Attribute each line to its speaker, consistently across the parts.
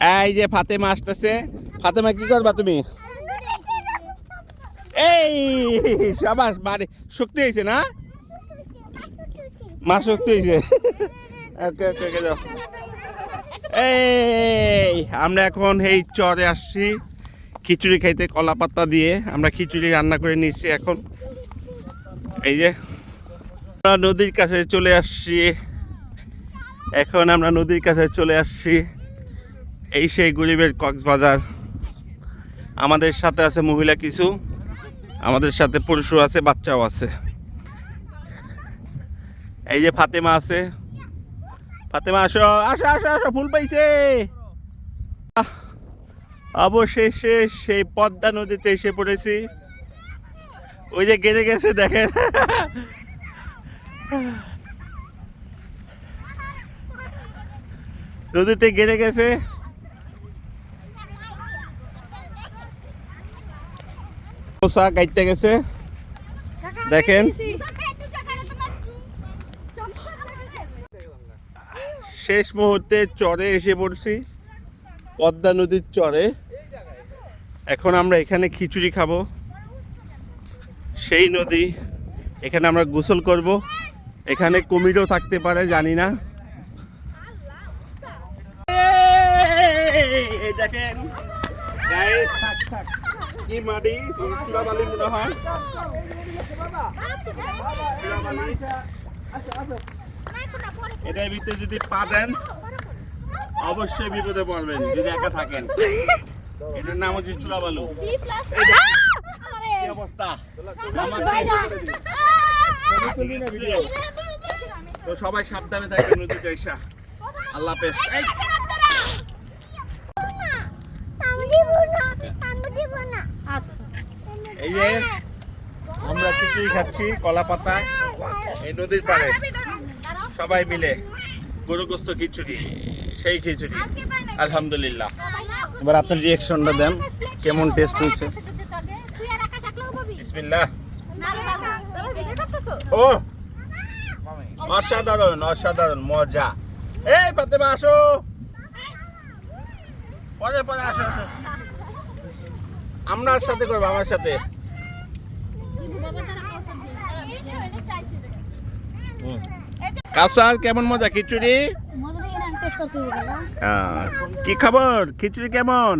Speaker 1: এই যে ফাতেমা আসতেছে। ফাতেমা, কি করবা তুমি? এই, সাবাস মারে শক্তি হয়েছে না? মা, শক্তি হয়েছে। এই, আমরা এখন এই চরে আসছি খিচুড়ি খাইতে, কলা পাতা দিয়ে। আমরা খিচুড়ি রান্না করে নিচ্ছি এখন। এই যে, আমরা নদীর কাছে চলে আসছি। এখন আমরা নদীর কাছে চলে আসছি। এই সেই গরিবের কক্সবাজার। আমাদের সাথে আছে মহিলা কিছু, আমাদের সাথে পুরুষও আছে, বাচ্চাও আছে। এই যে ফাতেমা আছে। ফাতেমা, আসো আসো আসো আসো, ফুল পাইছে। অবশেষে সেই পদ্মা নদীতে এসে পড়েছি। ওই যে গেড়ে গেছে, দেখেন। নদীতে গেড়ে গেছে। পোশা গাইতে গেছে। দেখেন। শেষ মুহূর্তে চরে এসে পড়ছি। পদ্মা নদীর চরে। এখন আমরা এখানে খিচুড়ি খাব। সেই নদী এখানে আমরা গোসল করব। এখানে কুমিরও থাকতে পারে, জানি না। দেখেন। কি মাটি? চূড়া বালি মনে হয়। এটার ভিতরে যদি পা দেন অবশ্যই বিপদে পড়বেন যদি একা থাকেন। এটার নাম হচ্ছে চূড়া বালু কি অবস্থা? তো সবাই সাবধানে থাকবেন নদীতে আল্লাহ হাফেজ এই,
Speaker 2: আচ্ছা
Speaker 1: এই যে আমরা খিচুড়ি খাচ্ছি, কলা পাতা এই নদীর পাড়ে। সবাই মিলে গরুগ্রস্ত খিচুড়ি, সেই খিচুড়ি। আলহামদুলিল্লাহ। এবার আপনার রিয়েকশনটা দেন, কেমন টেস্ট হয়েছে? ও, অসাধারণ অসাধারণ, মজা। এই, ফাতেমা, আসো। পরে পরে, আসো আসো। আপনার সাথে করব আমার সাথে? কাউসার কেমন মজা? খিচুড়ি? আহ, কি খবর? খিচুড়ি কেমন?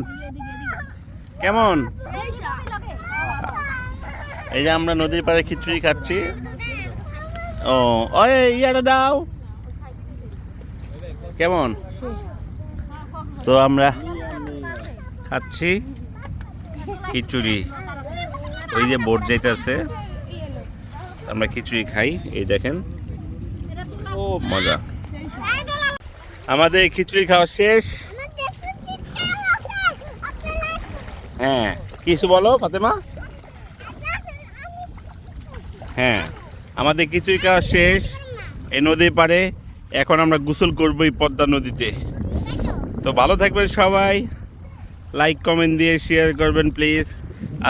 Speaker 1: কেমন? এই যে আমরা নদীর পাড়ে খিচুড়ি খাচ্ছি। ও ওই ইয়াটা দাও। কেমন? তো আমরা খাচ্ছি। খিচুড়ি। ওই যে বোট যাইতেছে। আমরা খিচুড়ি খাই, এই দেখেন। ও মজা। আমাদের খিচুড়ি খাওয়া শেষ। হ্যাঁ কিছু বলো, ফাতেমা? হ্যাঁ আমাদের খিচুড়ি খাওয়া শেষ। এই নদীর পাড়ে। এখন আমরা গোসল করব এই পদ্মা নদীতে। তো ভালো থাকবেন সবাই। লাইক কমেন্ট দিয়ে শেয়ার করবেন প্লিজ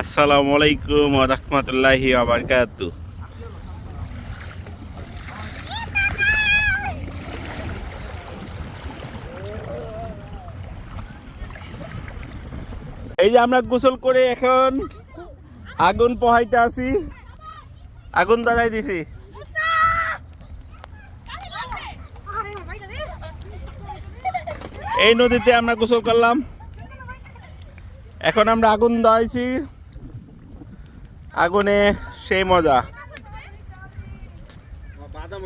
Speaker 1: আসসালামু আলাইকুম রহমতুল্লাহি আবরকাতু এই যে আমরা গোসল করে এখন আগুন পোহাইতে আছি। আগুন দাঁড়াই দিছি। এই নদীতে আমরা গোসল করলাম। এখন আমরা আগুন দাঁড়াইছি আগুনে সেই মজা।
Speaker 3: বাদাম